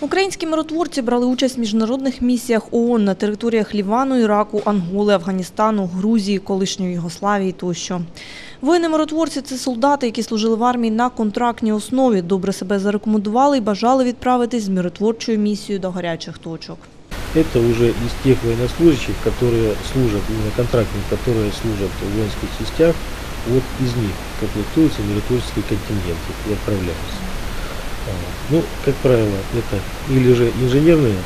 Українські миротворці брали участь в міжнародних місіях ООН на територіях Лівану, Іраку, Анголи, Афганістану, Грузії, колишньої Югославії тощо. Воїни-миротворці – це солдати, які служили в армії на контрактній основі, добре себе зарекомендували і бажали відправитись з миротворчою місією до гарячих точок. Это уже из тех военнослужащих, которые служат, именно контрактников, которые служат в воинских частях, вот из них комплектуются миротворческие контингенты и отправляются. А, Ну, как правило, это или же инженерные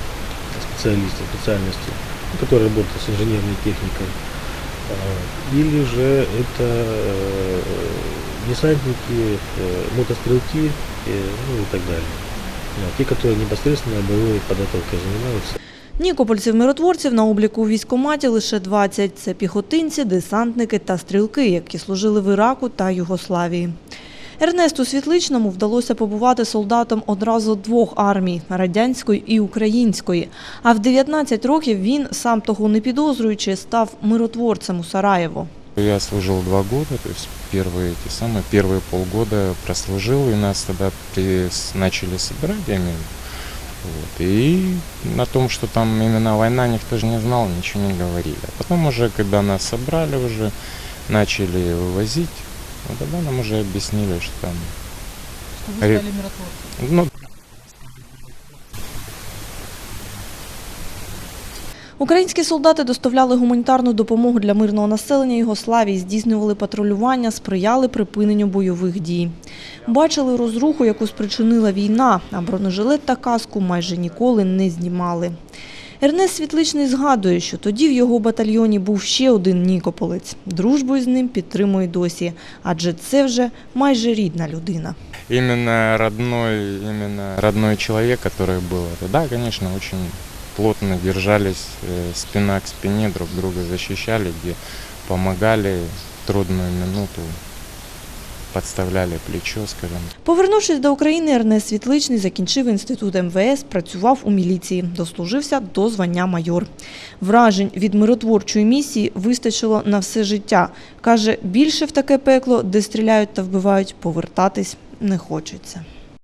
специалисты, специальности, ну, которые работают с инженерной техникой, а, или же это э, десантники, э, мотострелки э, ну, и так далее. А, Те, которые непосредственно боевой подготовкой занимаются. Нікопольців-миротворців на обліку у військкоматі лише 20. Це піхотинці, десантники та стрілки, які служили в Іраку та Югославії. Ернесту Світличному вдалося побувати солдатом одразу двох армій – радянської і української. А в 19 років він, сам того не підозрюючи, став миротворцем у Сараєво. Я служил два года, то есть первые эти самые первые полгода прослужил, и нас тогда при- с- начали собирать, я имею в виду. Вот. И на том, что там именно война, никто же не знал, ничего не говорили. А потом уже, когда нас собрали уже, начали вывозить, вот тогда нам уже объяснили, что там... Ре- Ну, Українські солдати доставляли гуманітарну допомогу для мирного населення Югославії, здійснювали патрулювання, сприяли припиненню бойових дій. Бачили розруху, яку спричинила війна, а бронежилет та каску майже ніколи не знімали. Ернест Світличний згадує, що тоді в його батальйоні був ще один нікополець. Дружбу з ним підтримує досі, адже це вже майже рідна людина. именно родной, именно родной человек, который был, это да, конечно, очень плотно держались э, спина к спине, друг друга защищали, где помогали в трудную минуту, подставляли плечо, скажімо. Повернувшись до України, Ернест Світличний закінчив інститут МВС, працював у міліції, дослужився до звання майор. Вражень від миротворчої місії вистачило на все життя. Каже, більше в таке пекло, де стріляють та вбивають, повертатись не хочеться.